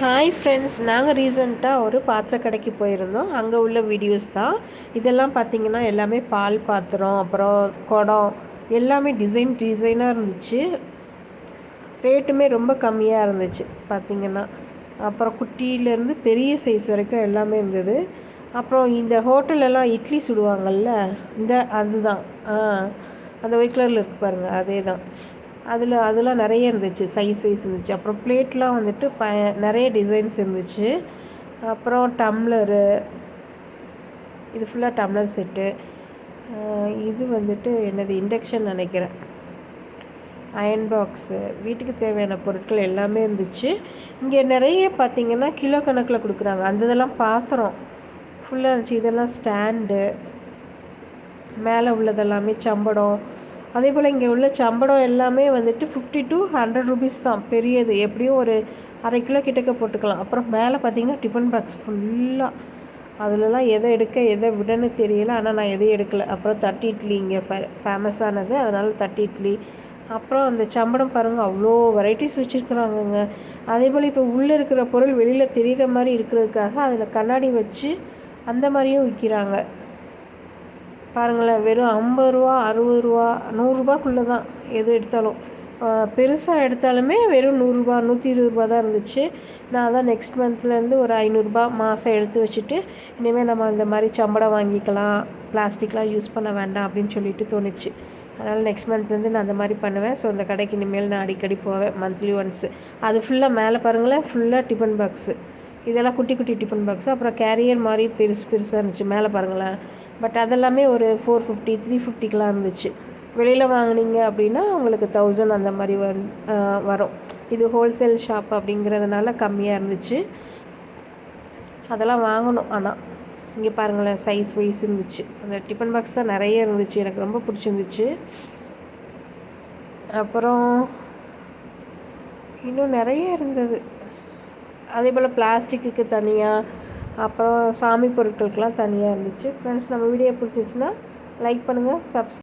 Hi friends நாங்கள் ரீசெண்டாக ஒரு பாத்திர கடைக்கு போயிருந்தோம். அங்கே உள்ள வீடியோஸ் தான். இதெல்லாம் பார்த்தீங்கன்னா எல்லாமே பால் பாத்திரம் அப்புறம் குடம் எல்லாமே டிசைன் டிசைனாக இருந்துச்சு. ரேட்டுமே ரொம்ப கம்மியாக இருந்துச்சு பார்த்தீங்கன்னா அப்புறம் குட்டியிலேருந்து பெரிய சைஸ் வரைக்கும் எல்லாமே இருந்தது. அப்புறம் இந்த ஹோட்டலெல்லாம் இட்லி சுடுவாங்கள்ல இந்த அதுதான். ஆ அந்த ஒயிட் கலரில் இருக்கு பாருங்கள் அதே தான் அதில் அதெல்லாம் நிறைய இருந்துச்சு சைஸ் வைஸ் இருந்துச்சு. அப்புறம் பிளேட்லாம் வந்துட்டு ப நிறைய டிசைன்ஸ் இருந்துச்சு. அப்புறம் டம்ளரு இது ஃபுல்லாக டம்ளர் செட்டு இது வந்துட்டு என்னது இண்டக்ஷன் நினைக்கிறேன். அயன் பாக்ஸு வீட்டுக்கு தேவையான பொருட்கள் எல்லாமே இருந்துச்சு. இங்கே நிறைய பார்த்திங்கன்னா கிலோ கணக்கில் கொடுக்குறாங்க. அந்த இதெல்லாம் பாத்திரம். ஃபுல்லாக இருந்துச்சு. இதெல்லாம் ஸ்டாண்டு மேலே உள்ளதெல்லாமே சம்படம். அதே போல் இங்கே உள்ள சம்படம் எல்லாமே வந்துட்டு ஃபிஃப்டி டு ஹண்ட்ரட் ருபீஸ் தான். பெரியது. எப்படியும் ஒரு அரை கிலோ கிட்டக்க போட்டுக்கலாம். அப்புறம் மேலே பார்த்தீங்கன்னா டிஃபன் பாக்ஸ் ஃபுல்லாக அதிலலாம் எதை எடுக்க எதை விடன்னு தெரியல. ஆனால் நான் எதையும் எடுக்கலை. அப்புறம் தட்டி இட்லி இங்கே ஃபே ஃபேமஸானது அதனால் தட்டி இட்லி. அப்புறம் அந்த சம்படம் பாருங்கள் அவ்வளோ வெரைட்டிஸ் வச்சுருக்குறாங்கங்க. அதே போல் இப்போ உள்ளே இருக்கிற பொருள் வெளியில் தெரிகிற மாதிரி இருக்கிறதுக்காக அதில் கண்ணாடி வச்சு அந்த மாதிரியும் விற்கிறாங்க பாருங்களேன் வெறும் ஐம்பது ரூபா அறுபது ரூபா நூறுரூபாக்குள்ளே தான் எது எடுத்தாலும். பெருசாக எடுத்தாலுமே வெறும் நூறுரூபா நூற்றி இருபது ரூபா தான் இருந்துச்சு. நான் அதான் நெக்ஸ்ட் மந்த்லேருந்து ஒரு ஐநூறுரூபா மாதம் எடுத்து வச்சுட்டு இனிமேல் நம்ம இந்த மாதிரி சம்படம் வாங்கிக்கலாம் பிளாஸ்டிக்லாம் யூஸ் பண்ண வேண்டாம் அப்படின்னு சொல்லிட்டு தோணுச்சு. அதனால் நெக்ஸ்ட் மந்த்லேருந்து நான் அந்த மாதிரி பண்ணுவேன். ஸோ அந்த கடைக்கு இனிமேல் நான் அடிக்கடி போவேன் மந்த்லி ஒன்ஸு அது ஃபுல்லாக மேலே பாருங்களேன் ஃபுல்லாக டிஃபன் பாக்ஸு இதெல்லாம் குட்டி குட்டி டிஃபன் பாக்ஸு அப்புறம் கேரியர் மாதிரி பெருசு பெருசாக இருந்துச்சு. மேலே பாருங்களேன் பட் அதெல்லாமே ஒரு ஃபோர் ஃபிஃப்டி த்ரீ ஃபிஃப்டிக்கெலாம் இருந்துச்சு. வெளியில் வாங்கினீங்க அப்படின்னா உங்களுக்கு தௌசண்ட் அந்த மாதிரி வரும். இது ஹோல்சேல் ஷாப் அப்படிங்கிறதுனால கம்மியாக இருந்துச்சு. அதெல்லாம் வாங்கணும் ஆனால் இங்கே பாருங்களேன் சைஸ் வைஸ் இருந்துச்சு. அந்த டிஃபன் பாக்ஸ் தான் நிறைய இருந்துச்சு. எனக்கு ரொம்ப பிடிச்சிருந்துச்சு. அப்புறம் இன்னும் நிறைய இருந்தது. அதே போல் பிளாஸ்டிக்கு தனியாக அப்புறம் சாமி பொருட்களுக்கெலாம் தனியாக இருந்துச்சு. ஃப்ரெண்ட்ஸ் நம்ம வீடியோ பிடிச்சிச்சின்னா லைக் பண்ணுங்கள் சப்ஸ்